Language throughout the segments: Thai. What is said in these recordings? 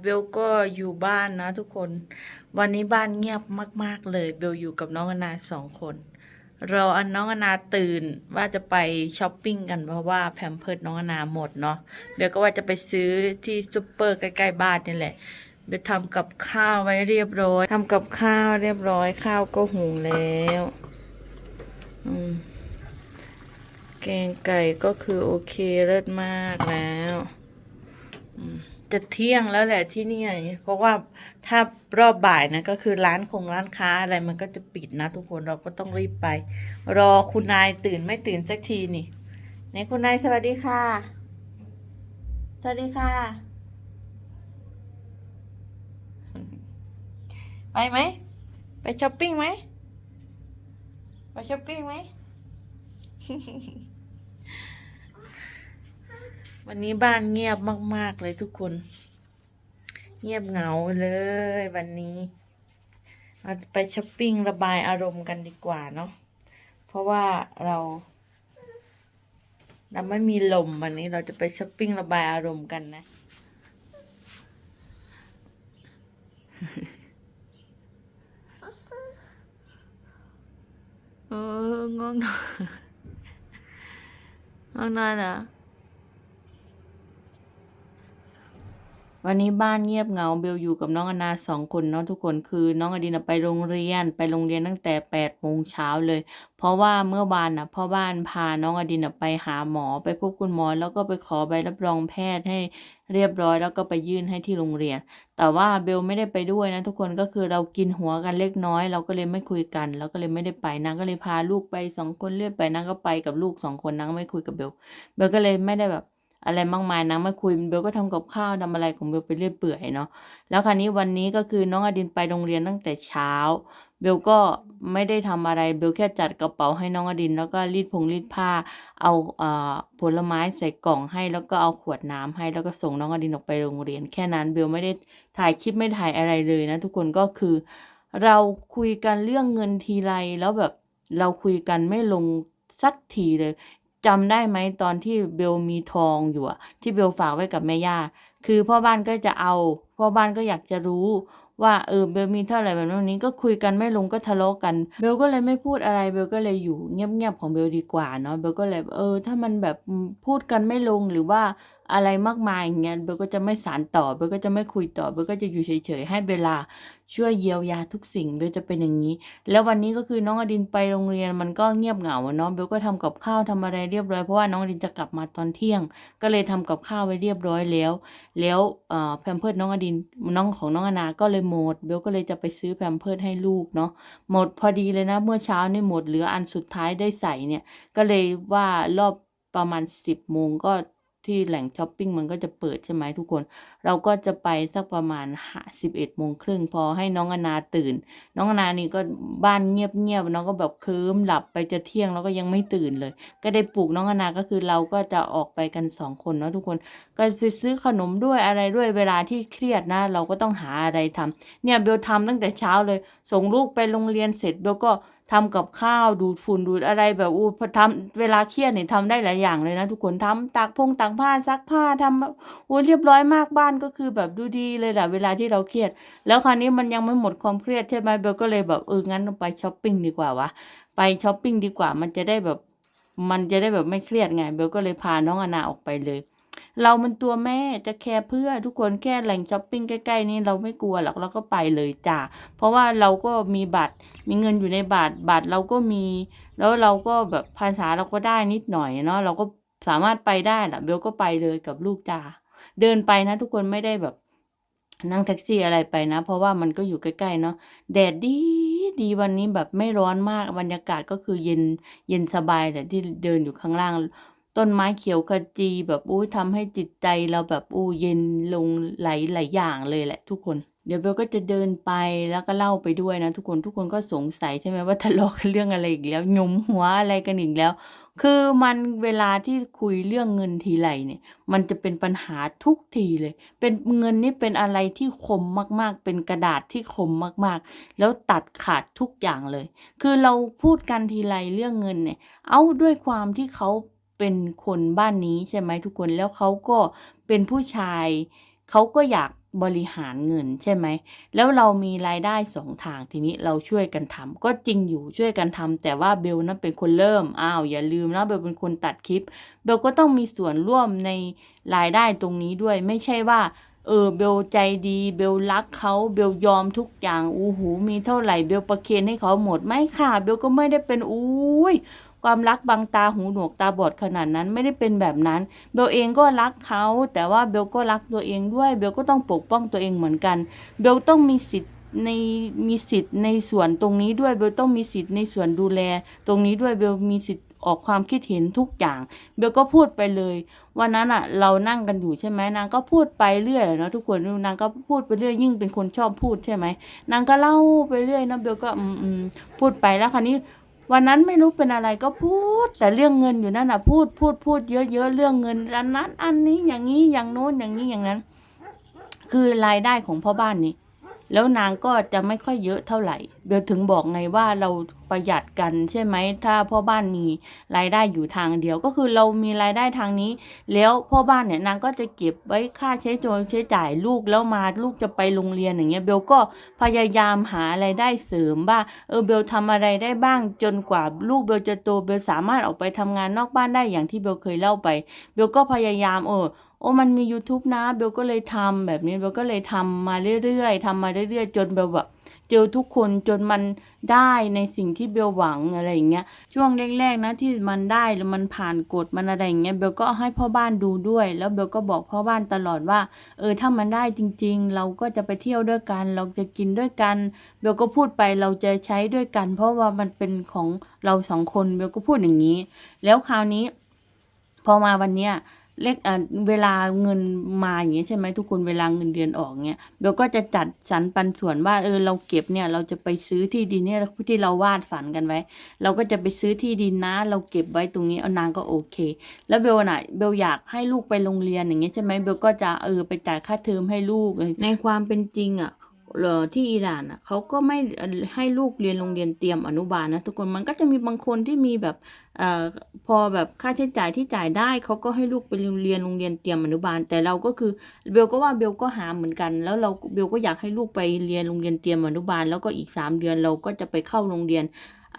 เบลก็อยู่บ้านนะทุกคน วันนี้บ้านเงียบมาก ๆ เลย เบลอยู่กับน้องอนาสองคนรออันน้องอนาตื่นว่าจะไปช้อปปิ้งกันเพราะว่าแพมเพิร์ดน้องอนาหมดเนาะเบลก็ว่าจะไปซื้อที่ซูเปอร์ใกล้ๆบ้านนี่แหละเบลทำกับข้าวไว้เรียบร้อยทำกับข้าวเรียบร้อยข้าวก็หุงแล้วแกงไก่ก็คือโอเคเลิศมากแล้ว อืม จะเที่ยงแล้วแหละที่นี่เพราะว่าถ้ารอบบ่ายนะก็คือร้านคงร้านค้าอะไรมันก็จะปิดนะ ทุกคนเราก็ต้องรีบไป รอคุณนายตื่นไม่ตื่นสักทีนี่ไหนคุณนายสวัสดีค่ะ สวัสดีค่ะ ไปไหม ไปช้อปปิ้งไหม ไปช้อปปิ้งไหม วันนี้บ้านเงียบมาก ๆ เลยทุกคน เงียบเหงาเลยวันนี้เราไปช้อปปิ้งระบายอารมณ์กันดีกว่าเนาะเพราะว่าเราเราไม่มีลมวันนี้เราจะไปช้อปปิ้งระบายอารมณ์กันนะ เออง่วงนอนง่วงนอนเหรอ วันนี้บ้านเงียบเหงาเบลอยู่กับน้องอนาสองคนเนาะทุกคนคือน้องอดินไปโรงเรียนไปโรงเรียนตั้งแต่แปดโมงเช้าเลย เพราะว่าเมื่อวานนะพ่อบ้านพาน้องอดินไปหาหมอไปพบคุณหมอ แล้วก็ไปขอใบรับรองแพทย์ให้เรียบร้อย แล้วก็ไปยื่นให้ที่โรงเรียน แต่ว่าเบลไม่ได้ไปด้วยนะทุกคนก็คือเรากินหัวกันเล็กน้อย เราก็เลยไม่คุยกันเราก็เลยไม่ได้ไปนางก็เลยพาลูกไปสองคนเรียกไปนางก็ไปกับลูกสองคนนางไม่คุยกับเบลเบลก็เลยไม่ได้แบบ อะไรมากมายนางไม่คุยเบลก็ทำกับข้าวทำอะไรของเบลไปเรื่อยเปื่อยเนาะแล้วคราวนี้วันนี้ก็คือน้องอดินไปโรงเรียนตั้งแต่เช้า เบลก็ไม่ได้ทำอะไรเบลแค่จัดกระเป๋าให้น้องอดิน แล้วก็รีดผงรีดผ้า เอาเอ่อผลไม้ใส่กล่องให้แล้วก็เอาขวดน้ำให้แล้วก็ส่งน้องอดินออกไปโรงเรียน แค่นั้นเบลไม่ได้ถ่ายคลิปไม่ถ่ายอะไรเลยนะทุกคนก็คือ เราคุยกันเรื่องเงินทีไรแล้วแบบเราคุยกันไม่ลงสักทีเลย จำได้ไหมตอนที่เบลมีทองอยู่อะที่เบลฝากไว้กับแม่ย่า คือพ่อบ้านก็จะเอา พ่อบ้านก็อยากจะรู้ว่าเออเบลมีเท่าไหร่แบบนี้ก็คุยกันไม่ลงก็ทะเลาะกัน เบลก็เลยไม่พูดอะไรเบลก็เลยอยู่เงียบๆของเบลดีกว่าเนาะเบลก็เลยเออ ถ้ามันแบบพูดกันไม่ลงหรือว่า อะไรมากมายอย่างเงี้ยเบลก็จะไม่สานต่อเบลก็จะไม่คุยต่อเบลก็จะอยู่เฉยๆให้เวลาช่วยเยียวยาทุกสิ่งเบลจะเป็นอย่างนี้ แล้ววันนี้ก็คือน้องอดินไปโรงเรียนมันก็เงียบเหงาเนาะเบลก็ทำกับข้าวทำอะไรเรียบร้อยเพราะว่าน้องอดินจะกลับมาตอนเที่ยง ก็เลยทำกับข้าวไว้เรียบร้อยแล้ว แล้วแพมเพิร์ดน้องอดินน้องของน้องอนาก็เลยหมดเบลก็เลยจะไปซื้อแพมเพิร์ดให้ลูกเนาะหมดพอดีเลยนะเมื่อเช้านี่หมดเหลืออันสุดท้ายได้ใส่เนี่ยก็เลยว่ารอบประมาณสิบโมงก็ ที่แหล่งช้อปปิ้งมันก็จะเปิดใช่ไหมทุกคน เราก็จะไปสักประมาณห้าสิบเอ็ดโมงครึ่งพอให้น้องอนาตื่น น้องอนานี่ก็บ้านเงียบๆน้องก็แบบเคลิ้มหลับไปจะเที่ยงแล้วก็ยังไม่ตื่นเลย ก็ได้ปลุกน้องอนาก็คือเราก็จะออกไปกันสองคนเนาะทุกคน ก็ไปซื้อขนมด้วยอะไรด้วยเวลาที่เครียดนะ เราก็ต้องหาอะไรทำเนี่ยเบลทำตั้งแต่เช้าเลย ส่งลูกไปโรงเรียนเสร็จเบลก็ ทำกับข้าวดูดฝุ่นดูดอะไรแบบอู้ทำเวลาเครียดเนี่ยทำได้หลายอย่างเลยนะทุกคนทำตักพงตักผ้าซักผ้าทำอู้เรียบร้อยมากบ้านก็คือแบบดูดีเลยแหละเวลาที่เราเครียด แล้วคราวนี้มันยังไม่หมดความเครียดใช่ไหมเบลก็เลยแบบเอองั้นไปช้อปปิ้งดีกว่าวะไปช้อปปิ้งดีกว่ามันจะได้แบบมันจะได้แบบไม่เครียดไงเบลก็เลยพาน้องอนาออกไปเลย เรามันตัวแม่จะแคร์เพื่อทุกคนแค่แหล่งช้อปปิ้งใกล้ๆนี่เราไม่กลัวหรอกเราก็ไปเลยจ้าเพราะว่าเราก็มีบัตรมีเงินอยู่ในบัตรบัตรเราก็มี แล้วเราก็แบบภาษาเราก็ได้นิดหน่อยเนาะเราก็สามารถไปได้แหละเบลก็ไปเลยกับลูกจ้าเดินไปนะ ทุกคนไม่ได้แบบนั่งแท็กซี่อะไรไปนะ เพราะว่ามันก็อยู่ใกล้ๆเนาะแดดดีดีวันนี้แบบไม่ร้อนมากบรรยากาศก็คือเย็นเย็นสบายแต่ที่เดินอยู่ข้างล่าง ต้นไม้เขียวขจีแบบอู้ทำให้จิตใจเราแบบอู้เย็นลงหลายหลายอย่างเลยแหละทุกคน เดี๋ยวเบลก็จะเดินไปแล้วก็เล่าไปด้วยนะทุกคนทุกคนก็สงสัยใช่ไหมว่าทะเลาะกันเรื่องอะไรอีกแล้วหยุมหัวอะไรกันอีกแล้ว คือมันเวลาที่คุยเรื่องเงินทีไรเนี่ย มันจะเป็นปัญหาทุกทีเลย เป็นเงินนี่เป็นอะไรที่คมมากๆ เป็นกระดาษที่คมมากๆ แล้วตัดขาดทุกอย่างเลย คือเราพูดกันทีไรเรื่องเงินเนี่ย เอาด้วยความที่เขา เป็นคนบ้านนี้ใช่ไหมทุกคนแล้วเขาก็เป็นผู้ชายเขาก็อยากบริหารเงินใช่ไหม แล้วเรามีรายได้สองทางทีนี้เราช่วยกันทำก็จริงอยู่ช่วยกันทำแต่ว่าเบลนั้นเป็นคนเริ่มอ้าวอย่าลืมนะเบลเป็นคนตัดคลิป เบลก็ต้องมีส่วนร่วมในรายได้ตรงนี้ด้วยไม่ใช่ว่า เออเบลใจดีเบลรักเขาเบลยอมทุกอย่างอู้หูมีเท่าไหร่เบลประเคนให้เขาหมดไม่ค่ะ เบลก็ไม่ได้เป็นอุ้ยความรักบางตาหูหนวกตาบอดขนาดนั้นไม่ได้เป็นแบบนั้น เบลเองก็รักเขา แต่ว่าเบลก็รักตัวเองด้วย เบลก็ต้องปกป้องตัวเองเหมือนกัน เบลต้องมีสิทธิ์ในมีสิทธิ์ในส่วนตรงนี้ด้วยเบลต้องมีสิทธิ์ในส่วนดูแล ตรงนี้ด้วยเบลมีสิทธิ์ ออกความคิดเห็นทุกอย่าง เบลก็พูดไปเลย วันนั้นอะ เรานั่งกันอยู่ใช่ไหมนางก็พูดไปเรื่อยเนาะทุกคนนางก็พูดไปเรื่อยยิ่งเป็นคนชอบพูดใช่ไหมนางก็เล่าไปเรื่อยนะเบลก็อืมพูดไปแล้วคราวนี้วันนั้นไม่รู้เป็นอะไรก็พูด แต่เรื่องเงินอยู่นั่นอะพูดพูดพูดเยอะๆเรื่องเงินอันนั้น อันนี้อย่างนี้อย่างโน้นอย่างนี้อย่างนั้น คือรายได้ของพ่อบ้านนี้ แล้วนางก็จะไม่ค่อยเยอะเท่าไหร่ เบลถึงบอกไงว่าเราประหยัดกันใช่ไหม ถ้าพ่อบ้านมีรายได้อยู่ทางเดียว ก็คือเรามีรายได้ทางนี้ แล้วพ่อบ้านเนี่ยนางก็จะเก็บไว้ค่าใช้จ่ายใช้จ่ายลูกแล้วมาลูกจะไปโรงเรียนอย่างเงี้ย เบลก็พยายามหาไรายได้เสริมว่าเออเบลทำอะไรได้บ้างจนกว่าลูกเบลจะโตเบลสามารถออกไปทำงานนอกบ้านได้อย่างที่เบลเคยเล่าไป เบลก็พยายามเออ มันมี YouTube นะเบลก็เลยทำแบบนี้เบลก็เลยทำมาเรื่อยๆทำมาเรื่อยๆ จนเบลแบบเจอทุกคนจนมันได้ในสิ่งที่เบลหวังอะไรอย่างเงี้ยช่วงแรกๆนะที่มันได้หรือมันผ่านกฎมันอะไรอย่างเงี้ยเบลก็ให้พ่อบ้านดูด้วย แล้วเบลก็บอกพ่อบ้านตลอดว่า เออถ้ามันได้จริง ๆ เราก็จะไปเที่ยวด้วยกัน เราจะกินด้วยกันเบลก็พูดไปเราจะใช้ด้วยกัน เพราะว่ามันเป็นของเราสองคนเบลก็พูดอย่างนี้ แล้วคราวนี้ พอมาวันเนี้ย เลขเอ่อเวลาเงินมาอย่างเงี้ยใช่ไหมทุกคนเวลาเงินเดือนออกเงี้ยเบลก็จะจัดสรรปันส่วนว่าเออเราเก็บเนี่ยเราจะไปซื้อที่ดินเนี่ยที่เราวาดฝันกันไว้ เราก็จะไปซื้อที่ดินนะ เราเก็บไว้ตรงนี้เอานางก็โอเค แล้วเบลน่ะเบลอยากให้ลูกไปโรงเรียนอย่างเงี้ยใช่ไหมเบลก็จะเออไปจ่ายค่าเทอมให้ลูกในความเป็นจริงอะเอ่อ ที่อิหร่านอะเขาก็ไม่ให้ลูกเรียนโรงเรียนเตรียมอนุบาลนะทุกคนมันก็จะมีบางคนที่มีแบบเอ่อพอแบบค่าใช้จ่ายที่จ่ายได้เขาก็ให้ลูกไปเรียนโรงเรียนเตรียมอนุบาล แต่เราก็คือเบลก็ว่าเบลก็หาเหมือนกัน แล้วเราเบลก็อยากให้ลูกไปเรียนโรงเรียนเตรียมอนุบาล แล้วก็อีกสามเดือนเราก็จะไปเข้าโรงเรียน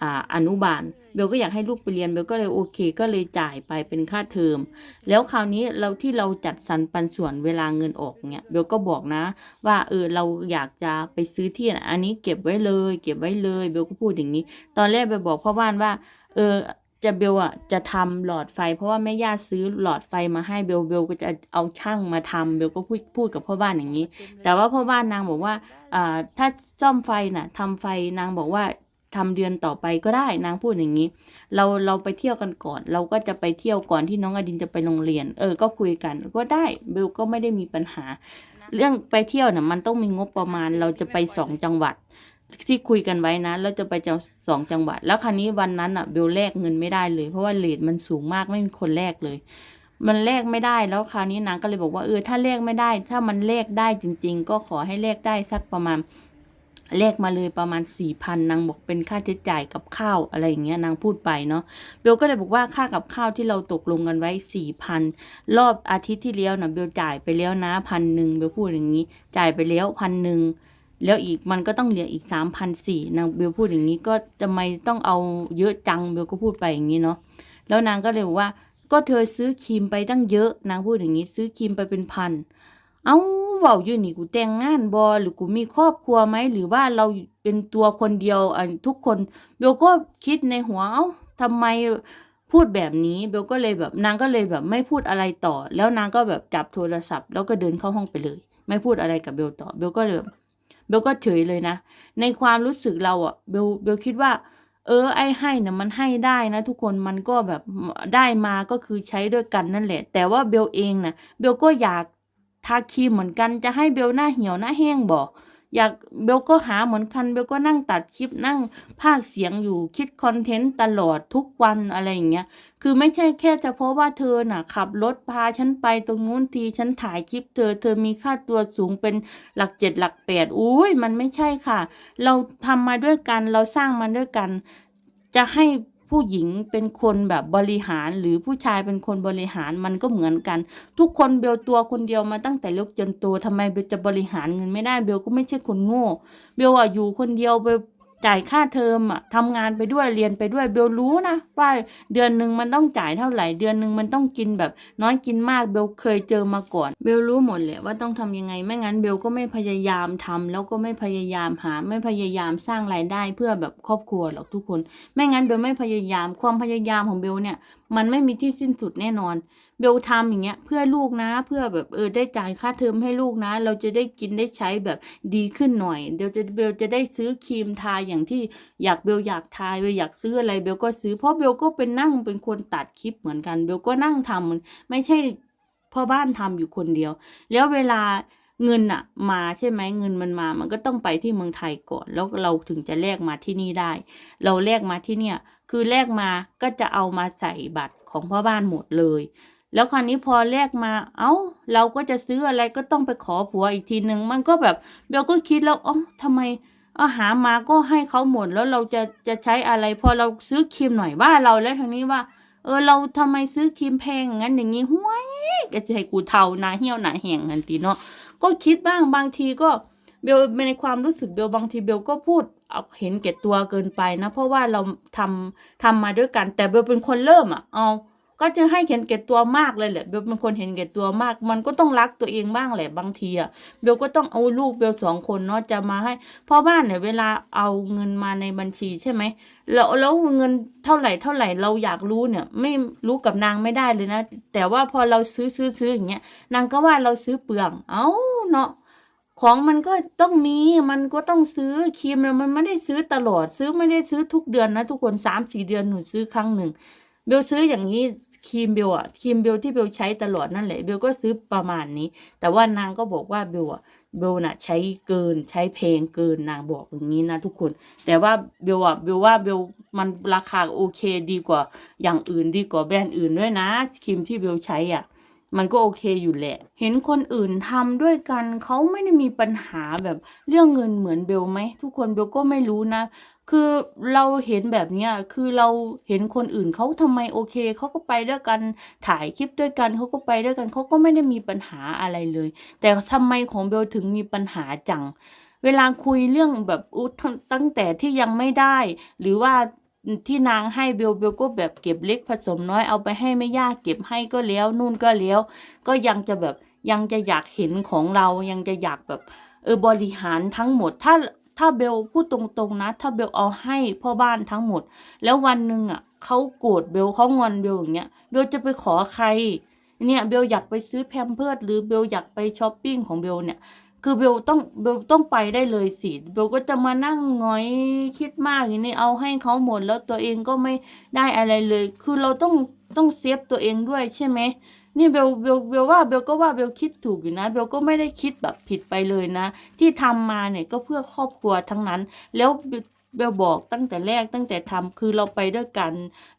อ่านุบาลเบลก็อยากให้ลูกไปเรียนเบลก็เลยโอเค ก็เลยจ่ายไปเป็นค่าเทอม แล้วคราวนี้เราที่เราจัดสรรปันส่วนเวลาเงินออกเนี่ยเบลก็บอกนะ ว่าเออเราอยากจะไปซื้อที่อันนี้เก็บไว้เลย เก็บไว้เลยเบลก็พูดอย่างนี้ ตอนแรกเบลบอกพ่อบ้านว่า เออจะเบลอะจะทำหลอดไฟ เพราะว่าแม่ย่าซื้อหลอดไฟมาให้เบลเบลก็จะเอาช่างมาทำเบลก็พูดพูดกับพ่อบ้านอย่างนี้ แต่ว่าพ่อบ้านนางบอกว่าอ่าถ้าซ่อมไฟน่ะทำไฟนางบอกว่า ทำเดือนต่อไปก็ได้นางพูดอย่างนี้ เราเราไปเที่ยวกันก่อน เราก็จะไปเที่ยวก่อนที่น้องอดินจะไปโรงเรียน เออ ก็คุยกันก็ได้เบลก็ไม่ได้มีปัญหา เรื่องไปเที่ยวน่ะมันต้องมีงบประมาณ เราจะไปสองจังหวัด ที่คุยกันไว้นะเราจะไปจังสองจังหวัด แล้วคราวนี้วันนั้นอะเบลแลกเงินไม่ได้เลย เพราะว่าเลทมันสูงมากไม่มีคนแลกเลย มันแลกไม่ได้แล้วคราวนี้นางก็เลยบอกว่าเออถ้าแลกไม่ได้ ถ้ามันแลกได้จริง ๆ ก็ขอให้แลกได้สักประมาณ แลกมาเลยประมาณสี่พันนางบอกเป็นค่าใช้จ่ายกับข้าวอะไรอย่างเงี้ยนางพูดไปเนาะเบลก็เลยบอกว่าค่ากับข้าวที่เราตกลงกันไว้สี่พันรอบอาทิตย์ที่แล้วนะเบลจ่ายไปแล้วนะพันหนึ่งเบลพูดอย่างนี้ จ่ายไปแล้วพันหนึ่งแล้วอีกมันก็ต้องเหลืออีกสามพันสี่นางเบลพูดอย่างนี้ก็ทำไมต้องเอาเยอะจังเบลก็พูดไปอย่างนี้เนาะแล้วนางก็เลยบอกว่าก็เธอซื้อครีมไปตั้งเยอะ นางพูดอย่างนี้ซื้อครีมไปเป็นพัน เอ้าเว้าอยู่นี่กูแต่งงานบอหรือกูมีครอบครัวไหมหรือว่าเราเป็นตัวคนเดียวอันทุกคนเบลก็คิดในหัวเอ้าทำไมพูดแบบนี้เบลก็เลยแบบนางก็เลยแบบไม่พูดอะไรต่อ แล้วนางก็แบบจับโทรศัพท์ แล้วก็เดินเข้าห้องไปเลย ไม่พูดอะไรกับเบลต่อเบลก็เลยแบบเบลก็เฉยเลยนะ ในความรู้สึกเราอะเบลเบลคิดว่า เออไอ้ให้เนี่ยมันให้ได้นะ ทุกคนมันก็แบบได้มาก็คือใช้ด้วยกันนั่นแหละ แต่ว่าเบลเองนะเบลก็อยาก ทาครีมเหมือนกันจะให้เบลหน้าเหี่ยวหน้าแห้งบอกอยากเบลก็หาเหมือนกันเบลก็นั่งตัดคลิปนั่งพากเสียงอยู่คิดคอนเทนต์ตลอดทุกวันอะไรอย่างเงี้ย คือไม่ใช่แค่เฉพาะว่าเธอน่ะ ขับรถพาฉันไปตรงนู้นทีฉันถ่ายคลิปเธอ เธอมีค่าตัวสูงเป็นหลักเจ็ดหลักแปดอุ้ยมันไม่ใช่ค่ะ เราทำมาด้วยกันเราสร้างมาด้วยกัน จะให้ ผู้หญิงเป็นคนแบบบริหารหรือผู้ชายเป็นคนบริหารมันก็เหมือนกัน ทุกคนเบลตัวคนเดียวมาตั้งแต่เล็กจนโตทำไมเบลจะบริหารเงินไม่ได้เบลก็ไม่ใช่คนโง่ เบลอะอยู่คนเดียวเบล จ่ายค่าเทอมอะทำงานไปด้วยเรียนไปด้วยเบลรู้นะว่าเดือนหนึ่งมันต้องจ่ายเท่าไหร่ เดือนหนึ่งมันต้องกินแบบน้อยกินมากเบลเคยเจอมาก่อน เบลรู้หมดแหละว่าต้องทำยังไงไม่งั้นเบลก็ไม่พยายามทำแล้วก็ไม่พยายามหาไม่พยายามสร้างรายได้เพื่อแบบครอบครัวหรอกทุกคน ไม่งั้นเบลไม่พยายามความพยายามของเบลเนี่ยมันไม่มีที่สิ้นสุดแน่นอน เบลทำอย่างเงี้ย เพื่อลูกนะเพื่อแบบเออได้จ่ายค่าเทอมให้ลูกนะ เราจะได้กินได้ใช้แบบดีขึ้นหน่อยเดี๋ยวจะเบลจะได้ซื้อครีมทาอย่างที่อยากเบลอยากทาเบลอยากซื้ออะไรเบลก็ซื้อเพราะเบลก็เป็นนั่งเป็นคนตัดคลิปเหมือนกันเบลก็นั่งทำไม่ใช่พ่อบ้านทำอยู่คนเดียว แล้วเวลา เงินอะมาใช่ไหมเงินมันมา มันก็ต้องไปที่เมืองไทยก่อน แล้วเราถึงจะแลกมาที่นี่ได้ เราแลกมาที่เนี่ย คือแลกมาก็จะเอามาใส่บัตรของพ่อบ้านหมดเลย แล้วคราวนี้พอแลกมา เอ้า เราก็จะซื้ออะไรก็ต้องไปขอผัวอีกทีหนึ่งมันก็แบบเบลก็คิดแล้วอ๋อทำไมอาหามาก็ให้เขาหมดแล้วเราจะจะใช้อะไร พอเราซื้อครีมหน่อยว่าเราแล้วทางนี้ว่า เออเราทำไมซื้อครีมแพงงั้นอย่างนี้ห้วยก็จะให้กูเทาหนาเหี่ยวหนาแห้งนันตีเนาะ ก็คิดบ้างบางทีก็เบลในความรู้สึกเบลบางทีเบลก็พูดเอาเห็นแก่ตัวเกินไปนะ เพราะว่าเราทำทำมาด้วยกัน แต่เบลเป็นคนเริ่มอะเอา ก็จะให้เห็นแก่ตัวมากเลยแหละเบลเป็นคนเห็นแก่ตัวมาก มันก็ต้องรักตัวเองบ้างแหละบางทีอะเบลก็ต้องเอาลูกเบลสองคนเนาะจะมาให้พ่อบ้านเนี่ยเวลาเอาเงินมาในบัญชีใช่ไหมแล้วแล้วเงินเท่าไหร่เท่าไหร่เราอยากรู้เนี่ย ไม่รู้กับนางไม่ได้เลยนะ แต่ว่าพอเราซื้อซื้อซื้ออย่างเงี้ยนางก็ว่าเราซื้อเปลือง เอ้าเนาะของมันก็ต้องมี มันก็ต้องซื้อครีมเนี่ยมันไม่ได้ซื้อตลอด ซื้อไม่ได้ซื้อทุกเดือนนะทุกคนสามสี่เดือนหนูซื้อครั้งหนึ่งเบลซื้ออย่างนี้ ครีมเบลอะครีมเบลที่เบลใช้ตลอดนั่นแหละเบลก็ซื้อประมาณนี้ แต่ว่านางก็บอกว่าเบลอะเบลน่ะใช้เกินใช้เพงเกินนางบอกอย่างนี้นะทุกคน แต่ว่าเบลอะเบลว่าเบลมันราคาโอเคดีกว่าอย่างอื่นดีกว่าแบรนด์อื่นด้วยนะครีมที่เบลใช้อะมันก็โอเคอยู่แหละ เห็นคนอื่นทำด้วยกันเขาไม่ได้มีปัญหาแบบเรื่องเงินเหมือนเบลไหมทุกคนเบลก็ไม่รู้นะ คือเราเห็นแบบเนี้ยคือเราเห็นคนอื่นเขาทำไมโอเค เขาก็ไปด้วยกันถ่ายคลิปด้วยกันเขาก็ไปด้วยกันเขาก็ไม่ได้มีปัญหาอะไรเลย แต่ทำไมของเบลถึงมีปัญหาจัง เวลาคุยเรื่องแบบตั้งตั้งแต่ที่ยังไม่ได้ หรือว่าที่นางให้เบลเบลก็แบบเก็บเล็กผสมน้อยเอาไปให้ไม่ยากเก็บให้ก็แล้วนู่นก็แล้ว ก็ยังจะแบบยังจะอยากเห็นของเรายังจะอยากแบบเออบริหารทั้งหมดถ้า ถ้าเบลพูดตรงๆนะ ถ้าเบลเอาให้พ่อบ้านทั้งหมด แล้ววันหนึ่งอะเขาโกรธเบลเขางอนเบลอย่างเงี้ยเบลจะไปขอใคร เนี่ยเบลอยากไปซื้อแพมเพิร์ดหรือเบลอยากไปช้อปปิ้งของเบลเนี่ยคือเบลต้องเบลต้องไปได้เลยสิเบลก็จะมานั่งงอยคิดมากอย่างนี้เอาให้เขาหมดแล้วตัวเองก็ไม่ได้อะไรเลย คือเราต้องต้องเซฟตัวเองด้วยใช่ไหม นี่เบลเบลเบลว่าเบลก็ว่าเบลคิดถูกอยู่นะเบลก็ไม่ได้คิดแบบผิดไปเลยนะ ที่ทำมาเนี่ยก็เพื่อครอบครัวทั้งนั้น แล้วเบลบอกตั้งแต่แรกตั้งแต่ทำคือเราไปด้วยกัน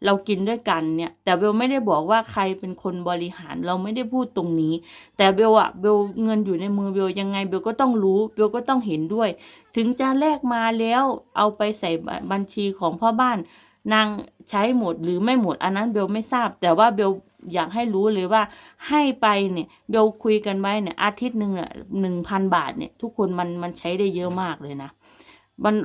เรากินด้วยกันเนี่ย แต่เบลไม่ได้บอกว่าใครเป็นคนบริหารเราไม่ได้พูดตรงนี้ แต่เบลอะเบลเงินอยู่ในมือเบลยังไงเบลก็ต้องรู้เบลก็ต้องเห็นด้วย ถึงจะแลกมาแล้วเอาไปใส่บัญชีของพ่อบ้านนางใช้หมดหรือไม่หมดอันนั้นเบลไม่ทราบ แต่ว่าเบล อยากให้รู้เลยว่าให้ไปเนี่ยเบลคุยกันไว้เนี่ยอาทิตย์หนึ่งอะหนึ่งพันบาทเนี่ยทุกคนมันมันใช้ได้เยอะมากเลยนะมัน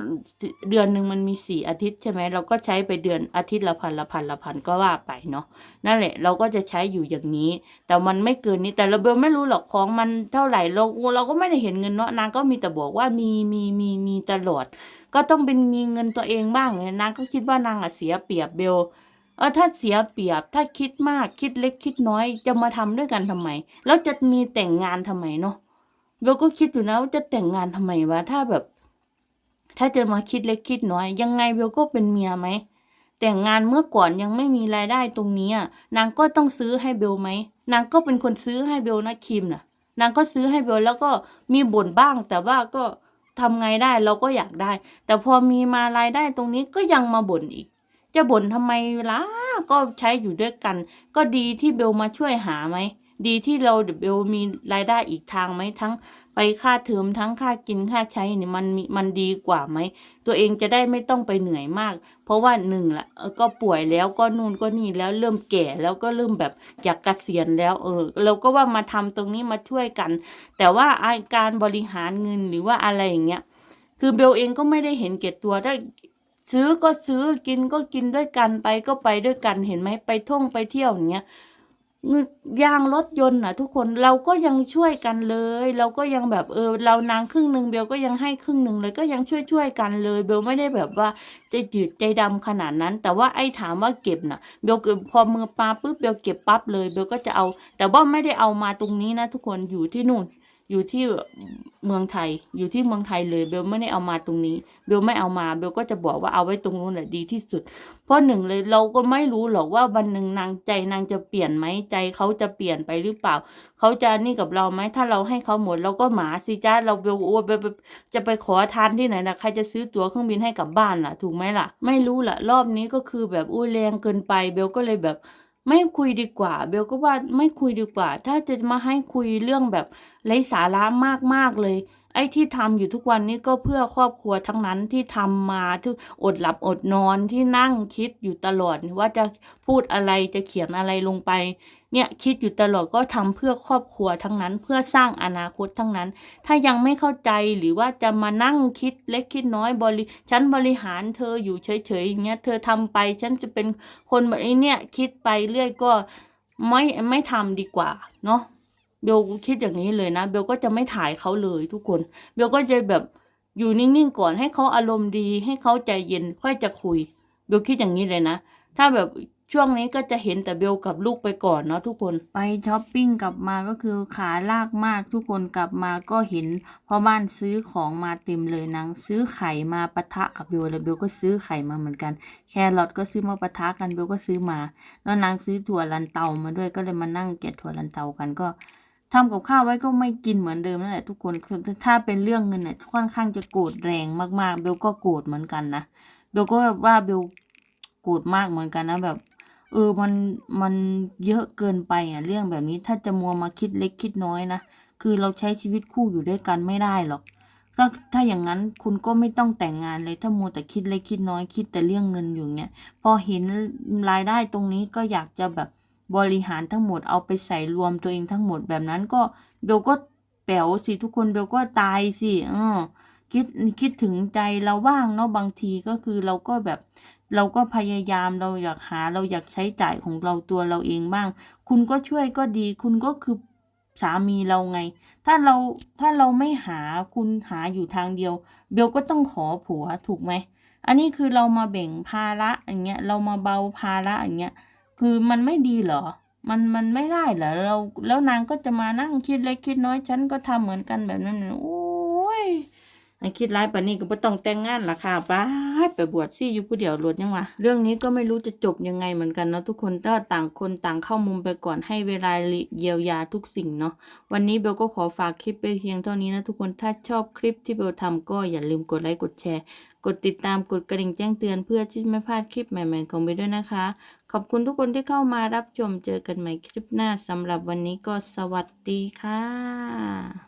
เดือนหนึ่งมันมีสี่อาทิตย์ใช่ไหมเราก็ใช้ไปเดือนอาทิตย์ละพันละพันละพันก็ว่าไปเนาะนั่นแหละเราก็จะใช้อยู่อย่างนี้ แต่มันไม่เกินนี้แต่เราเบลไม่รู้หรอกของมันเท่าไหร่เราเราก็ไม่ได้เห็นเงินเนาะนางก็มีแต่บอกว่ามีมีมีมีตลอด ก็ต้องเป็นมีเงินตัวเองบ้างเลยนางก็คิดว่านางอะเสียเปรียบเบล เออถ้าเสียเปรียบถ้าคิดมากคิดเล็กคิดน้อยจะมาทำด้วยกันทำไม แล้วจะมีแต่งงานทำไมเนาะเบลก็คิดอยู่นะว่าจะแต่งงานทำไมวะถ้าแบบ ถ้าจะมาคิดเล็กคิดน้อย ยังไงเบลก็เป็นเมียไหมแต่งงานเมื่อก่อนยังไม่มีรายได้ตรงนี้นางก็ต้องซื้อให้เบลไหมนางก็เป็นคนซื้อให้เบลนะคิมน่ะ นางก็ซื้อให้เบลแล้วก็มีบ่นบ้าง แต่ว่าก็ทำไงได้เราก็อยากได้ แต่พอมีมารายได้ตรงนี้ก็ยังมาบ่นอีก จะบ่นทำไมล่ะก็ใช้อยู่ด้วยกัน ก็ดีที่เบลมาช่วยหาไหม ดีที่เราเบลมีรายได้อีกทางไหมทั้งไปค่าเทอมทั้งค่ากินค่าใช้เนี่ยมันมันดีกว่าไหม ตัวเองจะได้ไม่ต้องไปเหนื่อยมาก เพราะว่าหนึ่งละก็ป่วยแล้วก็นู่นก็นี่แล้วเริ่มแก่แล้วก็เริ่มแบบอยากเกษียณแล้วเออเราก็ว่ามาทำตรงนี้มาช่วยกัน แต่ว่าไอการบริหารเงินหรือว่าอะไรอย่างเงี้ยคือเบลเองก็ไม่ได้เห็นเก็บตัวได้ ซื้อก็ซื้อกินก็กินด้วยกันไปก็ไปด้วยกันเห็นไหมไปท่องไปเที่ยวอย่างเงี้ยยางรถยนต์น่ะทุกคนเราก็ยังช่วยกันเลย เราก็ยังแบบเออ เรานางครึ่งหนึ่งเบลก็ยังให้ครึ่งหนึ่งเลยก็ยังช่วยช่วยกันเลย เบลไม่ได้แบบว่าใจจืดใจดำขนาดนั้น แต่ว่าไอ้ถามว่าเก็บน่ะเบลเก็บพอมือปลาปุ๊บเบลเก็บปั๊บเลยเบลก็จะเอา แต่ว่าไม่ได้เอามาตรงนี้นะทุกคนอยู่ที่นู่น อยู่ที่เมืองไทย อยู่ที่เมืองไทยเลยเบลไม่ได้เอามาตรงนี้ เบลไม่เอามา เบลก็จะบอกว่าเอาไว้ตรงนู้นแหละดีที่สุด เพราะหนึ่งเลยเราก็ไม่รู้หรอกว่าวันหนึ่งนางใจนางจะเปลี่ยนไหมใจเขาจะเปลี่ยนไปหรือเปล่า เขาจะนี่กับเราไหมถ้าเราให้เขาหมดเราก็หมาสิจ้าเราเบลโอ้เบลเบลจะไปขอทานที่ไหนนะใครจะซื้อตั๋วเครื่องบินให้กลับบ้านล่ะ ถูกไหมล่ะ ไม่รู้ล่ะ รอบนี้ก็คือแบบอุ้แรงเกินไป เบลก็เลยแบบ ไม่คุยดีกว่า เบลก็ว่าไม่คุยดีกว่า ถ้าจะมาให้คุยเรื่องแบบไร้สาระมากๆเลย ไอ้ที่ทำอยู่ทุกวันนี้ก็เพื่อครอบครัวทั้งนั้นที่ทำมาที่อดหลับอดนอนที่นั่งคิดอยู่ตลอดว่าจะพูดอะไรจะเขียนอะไรลงไป เนี่ยคิดอยู่ตลอดก็ทำเพื่อครอบครัวทั้งนั้น เพื่อสร้างอนาคตทั้งนั้น ถ้ายังไม่เข้าใจหรือว่าจะมานั่งคิดเล็กคิดน้อยบริฉันบริหารเธออยู่เฉยๆอย่างเงี้ยเธอทำไปฉันจะเป็นคนแบบนี้เนี่ยคิดไปเรื่อยก็ไม่ไม่ทำดีกว่าเนาะ เบลคิดอย่างนี้เลยนะเบลก็จะไม่ถ่ายเขาเลยทุกคน เบลก็จะแบบอยู่นิ่งๆก่อนให้เขาอารมณ์ดี ให้เขาใจเย็นค่อยจะคุย เบลคิดอย่างนี้เลยนะ ถ้าแบบช่วงนี้ก็จะเห็นแต่เบลกับลูกไปก่อนเนาะทุกคน ไปช้อปปิ้งกลับมาก็คือขาลากมากทุกคนกลับมาก็เห็นพ่อบ้านซื้อของมาเต็มเลยนางซื้อไข่มาปะทะกับเบลเลยเบลก็ซื้อไข่มาเหมือนกัน แครอทก็ซื้อมาปะทะกันเบลก็ซื้อมา แล้วนางซื้อถั่วลันเตามาด้วยก็เลยมานั่งแกะถั่วลันเตากันก็ ทำกับข้าวไว้ก็ไม่กินเหมือนเดิมนั่นแหละทุกคนคือถ้าเป็นเรื่องเงินเนี่ยค่อนข้างจะโกรธแรงมากๆ เบลก็โกรธเหมือนกันนะเบลก็ว่าเบลโกรธมากเหมือนกันนะแบบเออมันมันเยอะเกินไปอะเรื่องแบบนี้ถ้าจะมัวมาคิดเล็กคิดน้อยนะคือเราใช้ชีวิตคู่อยู่ด้วยกันไม่ได้หรอกก็ถ้าอย่างนั้นคุณก็ไม่ต้องแต่งงานเลยถ้ามัวแต่คิดเล็กคิดน้อยคิดแต่เรื่องเงินอยู่เงี้ยพอเห็นรายได้ตรงนี้ก็อยากจะแบบ บริหารทั้งหมดเอาไปใส่รวมตัวเองทั้งหมดแบบนั้นก็เบลก็แป๋วสิทุกคนเบลก็ตายสิเออคิดคิดถึงใจเราว่างเนาะบางทีก็คือเราก็แบบเราก็พยายามเราอยากหาเราอยากใช้จ่ายของเราตัวเราเองบ้าง คุณก็ช่วยก็ดี คุณก็คือสามีเราไง ถ้าเราถ้าเราไม่หาคุณหาอยู่ทางเดียว เบลก็ต้องขอผัวถูกไหม อันนี้คือเรามาแบ่งภาระอย่างเงี้ยเรามาเบาภาระอย่างเงี้ย คือมันไม่ดีเหรอ มันมันไม่ได้เหรอเราแล้วนางก็จะมานั่งคิดเล็กคิดน้อยฉันก็ทำเหมือนกันแบบนั้นโอ้ย คิดร้ายปานนี้ก็บ่ต้องแต่งงานละค่ะป้าไปบวชซี่อยู่ผู้เดียวโลดยังวะเรื่องนี้ก็ไม่รู้จะจบยังไงเหมือนกันเนาะทุกคนก็ต่างคนต่างเข้ามุมไปก่อนให้เวลาเยียวยาทุกสิ่งเนาะวันนี้เบลก็ขอฝากคลิปไปเพียงเท่านี้นะทุกคนถ้าชอบคลิปที่เบลทำก็อย่าลืมกดไลค์กดแชร์ กดติดตามกดกระดิ่งแจ้งเตือนเพื่อที่ไม่พลาดคลิปใหม่ๆของเบลด้วยนะคะ ขอบคุณทุกคนที่เข้ามารับชมเจอกันใหม่คลิปหน้าสำหรับวันนี้ก็สวัสดีค่ะ